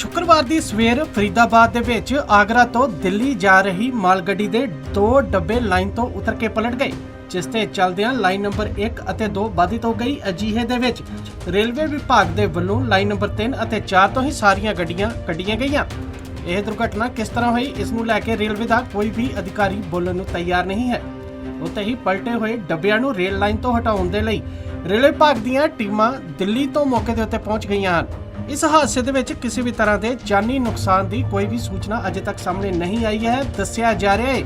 ਸ਼ੁੱਕਰਵਾਰ ਦੀ ਸਵੇਰ ਫਰੀਦਾਬਾਦ ਦੇ ਵਿੱਚ ਆਗਰਾ ਤੋਂ ਦਿੱਲੀ ਜਾ ਰਹੀ ਮਾਲ ਗੱਡੀ ਦੇ ਦੋ ਡੱਬੇ ਲਾਈਨ ਤੋਂ ਉਤਰ ਕੇ ਪਲਟ ਗਏ, ਜਿਸ ਤੇ ਚੱਲਦਿਆਂ ਲਾਈਨ ਨੰਬਰ 1 ਅਤੇ 2 ਬਾधित ਹੋ ਗਈ। ਅਜੀਹੇ ਦੇ ਵਿੱਚ ਰੇਲਵੇ ਵਿਭਾਗ ਦੇ ਵੱਲੋਂ ਲਾਈਨ ਨੰਬਰ 3 ਅਤੇ 4 ਤੋਂ ਹੀ ਸਾਰੀਆਂ ਗੱਡੀਆਂ ਕੱਢੀਆਂ ਗਈਆਂ। ਇਹ ਦੁਰਘਟਨਾ ਕਿਸ ਤਰ੍ਹਾਂ ਹੋਈ, ਇਸ ਨੂੰ ਲੈ ਕੇ ਰੇਲਵੇ ਦਾ ਕੋਈ ਵੀ ਅਧਿਕਾਰੀ ਬੋਲਣ ਨੂੰ ਤਿਆਰ ਨਹੀਂ ਹੈ। ਉੱਤੇ ਹੀ ਪਲਟੇ ਹੋਏ ਡੱਬਿਆਂ ਨੂੰ ਰੇਲ ਲਾਈਨ ਤੋਂ ਹਟਾਉਣ ਦੇ ਲਈ ਰੇਲਵੇ ਵਿਭਾਗ ਦੀਆਂ ਟੀਮਾਂ ਦਿੱਲੀ ਤੋਂ ਮੌਕੇ ਦੇ ਉੱਤੇ ਪਹੁੰਚ ਗਈਆਂ ਹਨ। ਇਸ ਹਾਦਸੇ ਦੇ ਵਿੱਚ ਕਿਸੇ ਵੀ ਤਰ੍ਹਾਂ ਦੇ ਜਾਨੀ ਨੁਕਸਾਨ ਦੀ ਕੋਈ ਵੀ ਸੂਚਨਾ ਅਜੇ ਤੱਕ ਸਾਹਮਣੇ ਨਹੀਂ ਆਈ ਹੈ। ਦੱਸਿਆ ਜਾ ਰਿਹਾ ਹੈ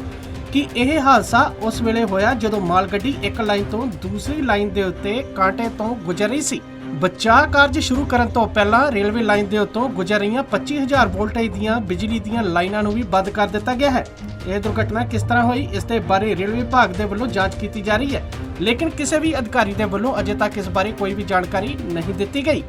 ਕਿ ਇਹ ਹਾਦਸਾ ਉਸ ਵੇਲੇ ਹੋਇਆ ਜਦੋਂ ਮਾਲ ਗੱਡੀ ਇੱਕ ਲਾਈਨ ਤੋਂ ਦੂਸਰੀ ਲਾਈਨ ਦੇ ਉੱਤੇ ਕਾਂਟੇ ਤੋਂ ਗੁਜ਼ਰ ਰਹੀ ਸੀ। ਬਚਾਅ ਕਾਰਜ ਸ਼ੁਰੂ ਕਰਨ ਤੋਂ ਪਹਿਲਾਂ ਰੇਲਵੇ ਲਾਈਨ ਦੇ ਉੱਤੋਂ ਗੁਜ਼ਰ ਰਹੀਆਂ 25000 ਵੋਲਟੇਜ ਦੀਆਂ, ਬਿਜਲੀ ਦੀਆਂ ਲਾਈਨਾਂ ਨੂੰ ਵੀ ਬੰਦ ਕਰ ਦਿੱਤਾ ਗਿਆ ਹੈ। ਇਹ ਦੁਰਘਟਨਾ ਕਿਸ ਤਰ੍ਹਾਂ ਹੋਈ, ਇਸ ਦੇ ਬਾਰੇ ਰੇਲਵੇ ਵਿਭਾਗ ਦੇ ਵੱਲੋਂ ਜਾਂਚ ਕੀਤੀ ਜਾ ਰਹੀ ਹੈ। ਲੇਕਿਨ ਕਿਸੇ ਵੀ ਅਧਿਕਾਰੀ ਦੇ ਵੱਲੋਂ ਅਜੇ ਤੱਕ ਇਸ ਬਾਰੇ ਕੋਈ ਵੀ ਜਾਣਕਾਰੀ ਨਹੀਂ ਦਿੱਤੀ ਗਈ।